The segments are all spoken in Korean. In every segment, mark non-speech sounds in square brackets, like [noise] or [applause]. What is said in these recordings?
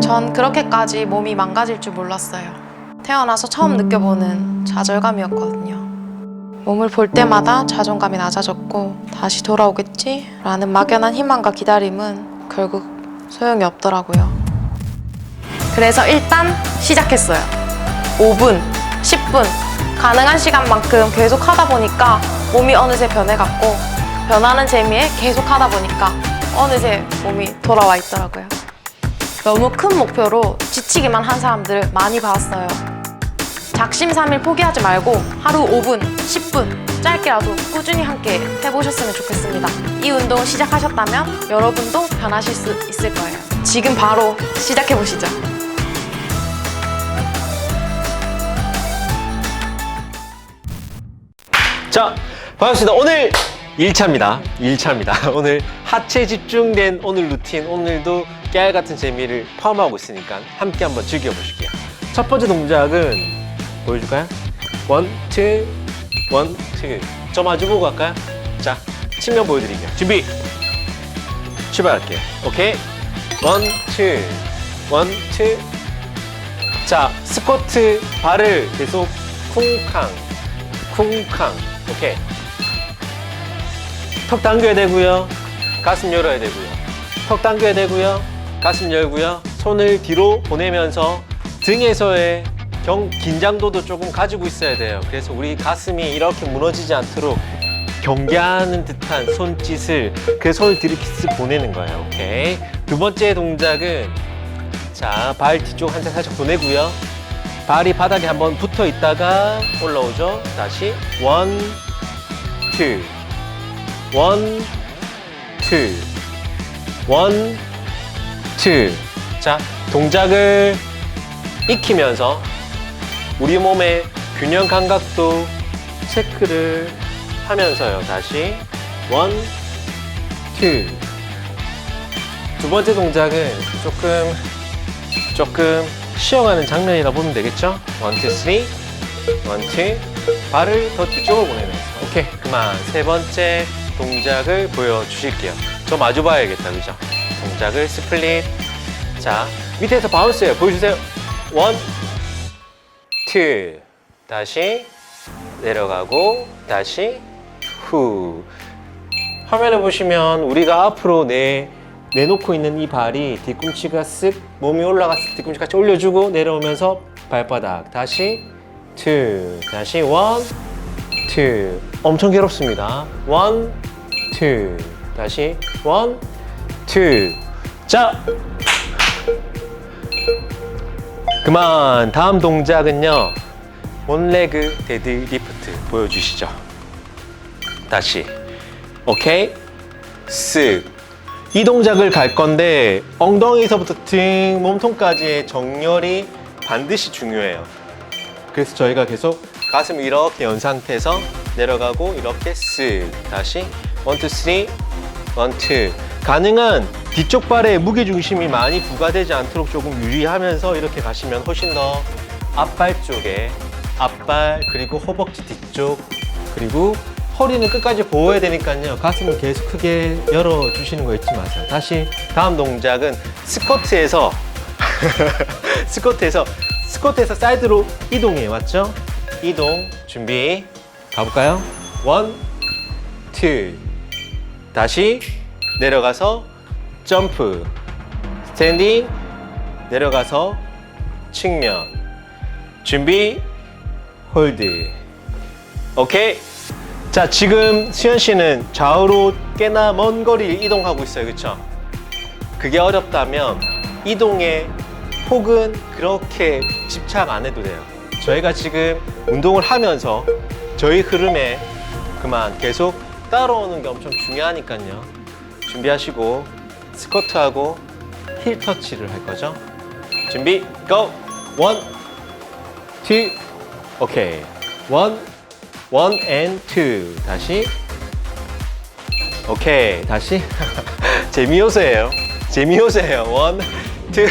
전 그렇게까지 몸이 망가질 줄 몰랐어요. 태어나서 처음 느껴보는 좌절감이었거든요. 몸을 볼 때마다 자존감이 낮아졌고 다시 돌아오겠지? 라는 막연한 희망과 기다림은 결국 소용이 없더라고요. 그래서 일단 시작했어요. 5분, 10분, 가능한 시간만큼 계속 하다 보니까 몸이 어느새 변해갔고 변하는 재미에 계속 하다 보니까 어느새 몸이 돌아와 있더라고요. 너무 큰 목표로 지치기만 한 사람들을 많이 봤어요. 작심삼일 포기하지 말고 하루 5분, 10분 짧게라도 꾸준히 함께 해보셨으면 좋겠습니다. 이 운동을 시작하셨다면 여러분도 변하실 수 있을 거예요. 지금 바로 시작해보시죠. 자, 반갑습니다. 오늘 1차입니다. 1차입니다. [laughs] 오늘 하체 집중된 오늘 루틴, 오늘도 깨알 같은 재미를 포함하고 있으니까 함께 한번 즐겨보실게요. 첫 번째 동작은 보여줄까요? 원, 투, 원, 투. 저 마주 보고 갈까요? 자, 측면 보여드릴게요. 준비! 출발할게요. 오케이? 원, 투, 원, 투. 자, 스쿼트 발을 계속 쿵캉, 쿵캉. 오케이. 턱 당겨야 되고요. 가슴 열어야 되고요. 턱 당겨야 되고요. 가슴 열고요. 손을 뒤로 보내면서 등에서의 경, 긴장도도 조금 가지고 있어야 돼요. 그래서 우리 가슴이 이렇게 무너지지 않도록 경계하는 듯한 손짓을 그 손을 쓱 보내는 거예요. 오케이. 두 번째 동작은 자, 발 뒤쪽 한살 살짝 보내고요. 발이 바닥에 한번 붙어 있다가 올라오죠. 다시 원, 투, 원, 투, 원, 투. 자, 동작을 익히면서 우리 몸의 균형 감각도 체크를 하면서요. 다시 원, 투. 두 번째 동작은 조금 조금 쉬어가는 장면이라 보면 되겠죠? 원, 투, 쓰리, 원, 투. 발을 더 뒤쪽으로 보내면서. 오케이, 그만. 세 번째 동작을 보여주실게요. 저 마주 봐야겠다, 그죠? 동작을 스플릿. 자, 밑에서 바운스예요. 보여주세요. 원, 투. 다시 내려가고, 다시 후. 화면에 보시면 우리가 앞으로 내 내놓고 있는 이 발이 뒤꿈치가 쓱 몸이 때 뒤꿈치 같이 올려주고 내려오면서 발바닥 다시 투 다시 원 투 엄청 괴롭습니다 원 투 다시 원 투자. 그만. 다음 동작은요. 원레그 데드 리프트 보여주시죠. 다시. 오케이. 쓱 이 동작을 갈 건데 엉덩이에서부터 등 몸통까지의 정렬이 반드시 중요해요. 그래서 저희가 계속 가슴 이렇게 연 상태에서 내려가고 이렇게 쓱 다시. 원투 쓰리. 원투 가능한 뒤쪽 발에 무게 중심이 많이 부과되지 않도록 조금 유의하면서 이렇게 가시면 훨씬 더 앞발 쪽에 앞발 그리고 허벅지 뒤쪽 그리고 허리는 끝까지 보호해야 되니까요. 가슴을 계속 크게 열어주시는 거 잊지 마세요. 다시 다음 동작은 스쿼트에서 [laughs] 스쿼트에서 스쿼트에서 사이드로 이동해 맞죠? 이동 준비 가볼까요? 원, 투 다시 내려가서 점프 스탠딩 내려가서 측면 준비 홀드 오케이 자, 지금 수현 씨는 좌우로 꽤나 먼 거리를 이동하고 있어요. 그쵸? 그게 어렵다면 이동의 폭은 그렇게 집착 안 해도 돼요. 저희가 지금 운동을 하면서 저희 흐름에 그만 계속 따라오는 게 엄청 중요하니까요. 준비하시고 스쿼트하고 힐 터치를 할 거죠. 준비, 고! 원, 투, 오케이. 원, 원 and two 다시 오케이 다시 재미요소예요 재미요소예요 원, 투.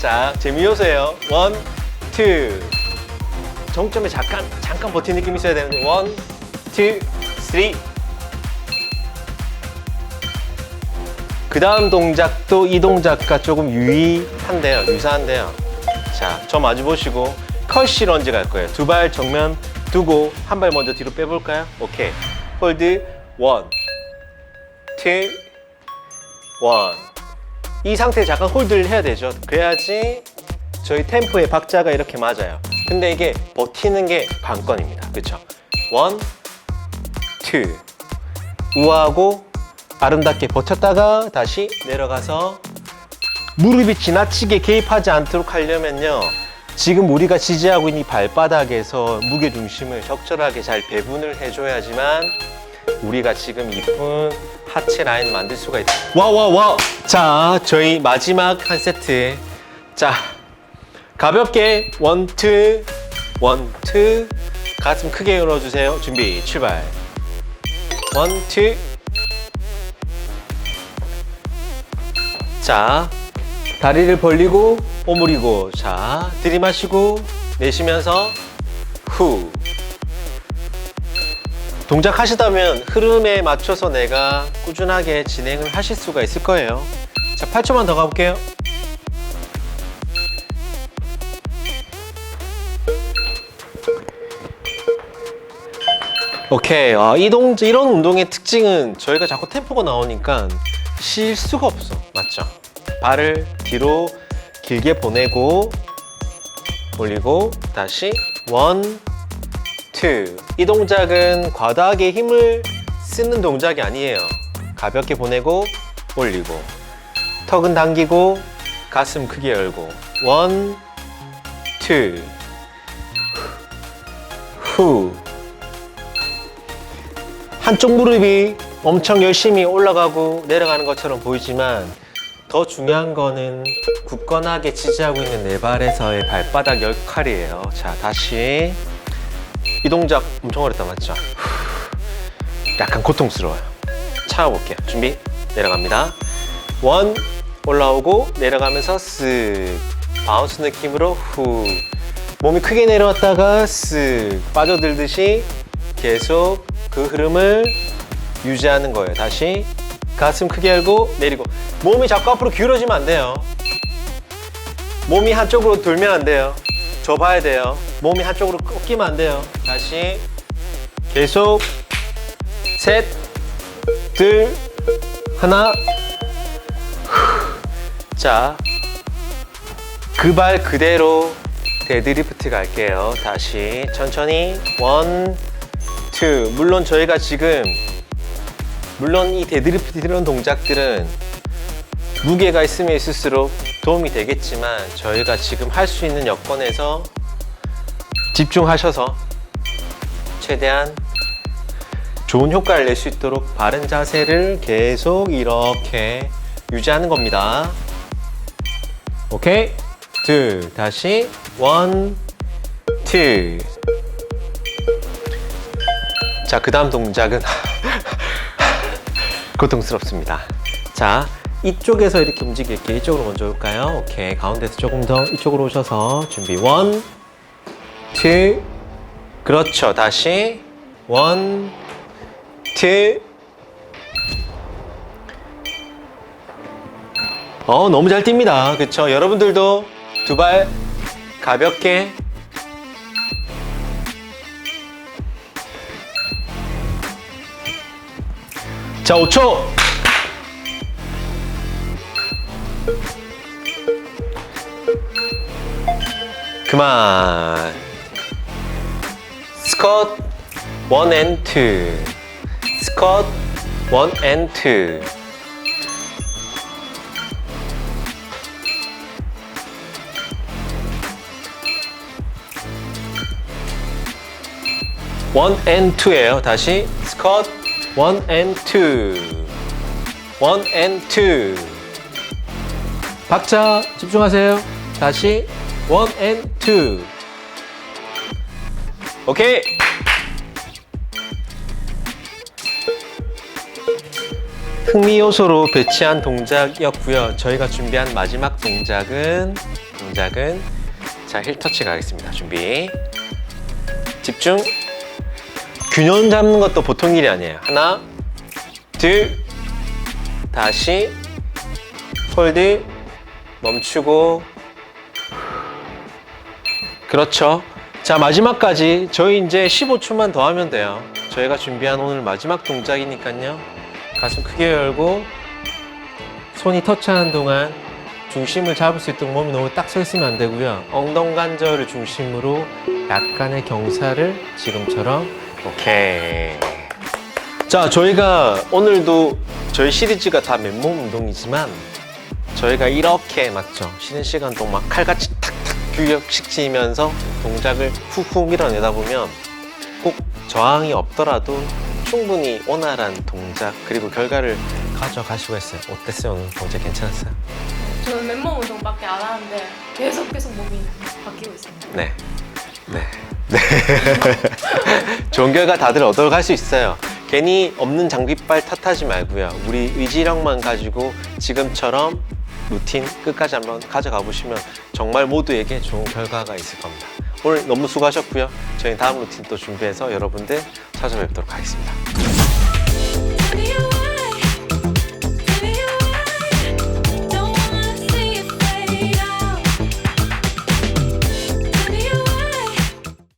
자 재미요소예요 원, 투. 정점에 잠깐 잠깐 버틴 느낌 있어야 되는데 원, 투, 쓰리 그 다음 동작도 이 동작과 조금 유의한데요. 유사한데요. 자, 저 마주 보시고 컬시 런지 갈 거예요. 두 발 정면 두고 한 발 먼저 뒤로 빼볼까요? 오케이. 홀드 원, 투, 원. 이 상태에 잠깐 홀드를 해야 되죠. 그래야지 저희 템포의 박자가 이렇게 맞아요. 근데 이게 버티는 게 관건입니다. 그렇죠? 원, 투. 우아하고 아름답게 버텼다가 다시 내려가서 무릎이 지나치게 개입하지 않도록 하려면요. 지금 우리가 지지하고 있는 이 발바닥에서 무게 중심을 적절하게 잘 배분을 해줘야지만 우리가 지금 이쁜 하체 라인 만들 수가 있다. 와, 와, 와. 자, 저희 마지막 한 세트. 자, 가볍게 원, 투, 원, 투. 가슴 크게 열어주세요. 준비, 출발. 원, 투. 자, 다리를 벌리고 오므리고 자, 들이마시고 내쉬면서 후. 동작 하시다면 흐름에 맞춰서 내가 꾸준하게 진행을 하실 수가 있을 거예요. 자, 8초만 더 가볼게요. 오케이. 아, 이 동, 이런 운동의 특징은 저희가 자꾸 템포가 나오니까 쉴 수가 없어. 맞죠? 발을 뒤로 길게 보내고 올리고 다시 원, 투. 이 동작은 과다하게 힘을 쓰는 동작이 아니에요. 가볍게 보내고 올리고 턱은 당기고 가슴 크게 열고 원, 투. 후. 한쪽 무릎이 엄청 열심히 올라가고 내려가는 것처럼 보이지만 더 중요한 거는 굳건하게 지지하고 있는 내 발에서의 발바닥 역할이에요. 자, 다시. 이 동작 엄청 어렵다, 맞죠? 약간 고통스러워요. 참아볼게요. 준비. 내려갑니다. 원, 올라오고 내려가면서 쓱. 바운스 느낌으로 후. 몸이 크게 내려왔다가 쓱. 빠져들듯이 계속 그 흐름을 유지하는 거예요. 다시 가슴 크게 열고 내리고 몸이 자꾸 앞으로 기울어지면 안 돼요. 몸이 한쪽으로 돌면 안 돼요. 저 봐야 돼요. 몸이 한쪽으로 꺾이면 안 돼요. 다시 계속 셋, 둘, 하나. 자, 그 발 그대로 데드리프트 갈게요. 다시 천천히 원, 투. 물론 저희가 지금 물론 이 데드리프트 이런 동작들은 무게가 있으면 있을수록 도움이 되겠지만 저희가 지금 할 수 있는 여건에서 집중하셔서 최대한 좋은 효과를 낼 수 있도록 바른 자세를 계속 이렇게 유지하는 겁니다. 오케이? 둘, 다시 원, 투. 자, 그 다음 동작은 [laughs] 고통스럽습니다. 자, 이쪽에서 이렇게 움직일게요. 이쪽으로 먼저 올까요? 오케이. 가운데서 조금 더 이쪽으로 오셔서 준비. 원, 투. 그렇죠. 다시. 원, 투. 어, 너무 잘 뜁니다. 그쵸? 여러분들도 두 발 가볍게 자, 5초. 그만. 스컷 1 and 2. 스컷 1 and 2. 원 and 투예요. 다시 스컷 원 and 투. 원 and 투. 박자 집중하세요. 다시 원 and 투. 오케이. 흥미 요소로 배치한 동작이었고요. 저희가 준비한 마지막 동작은 동작은 자 힐터치 가겠습니다. 준비. 집중. 균형 잡는 것도 보통 일이 아니에요. 하나, 둘, 다시 홀드 멈추고 그렇죠. 자 마지막까지 저희 이제 15초만 더 하면 돼요. 저희가 준비한 오늘 마지막 동작이니까요. 가슴 크게 열고 손이 터치하는 동안 중심을 잡을 수 있도록 몸이 너무 딱 서 있으면 안 되고요. 엉덩 관절을 중심으로 약간의 경사를 지금처럼 오케이. 자, 저희가 오늘도 저희 시리즈가 다 맨몸 운동이지만 저희가 이렇게 맞죠? 쉬는 시간 동안 막 칼같이 탁탁 규격시키면서 동작을 훅훅 밀어내다 보면 꼭 저항이 없더라도 충분히 원활한 동작 그리고 결과를 가져가시고 했어요. 어땠어요? 오늘 동작 괜찮았어요? 저는 맨몸 운동밖에 안 하는데 계속 계속 몸이 바뀌고 있습니다. 네. 네. 네. [laughs] 좋은 결과 다들 얻어갈 수 있어요. 괜히 없는 장비빨 탓하지 말고요. 우리 의지력만 가지고 지금처럼 루틴 끝까지 한번 가져가 보시면 정말 모두에게 좋은 결과가 있을 겁니다. 오늘 너무 수고하셨고요. 저희 다음 루틴 또 준비해서 여러분들 찾아뵙도록 하겠습니다.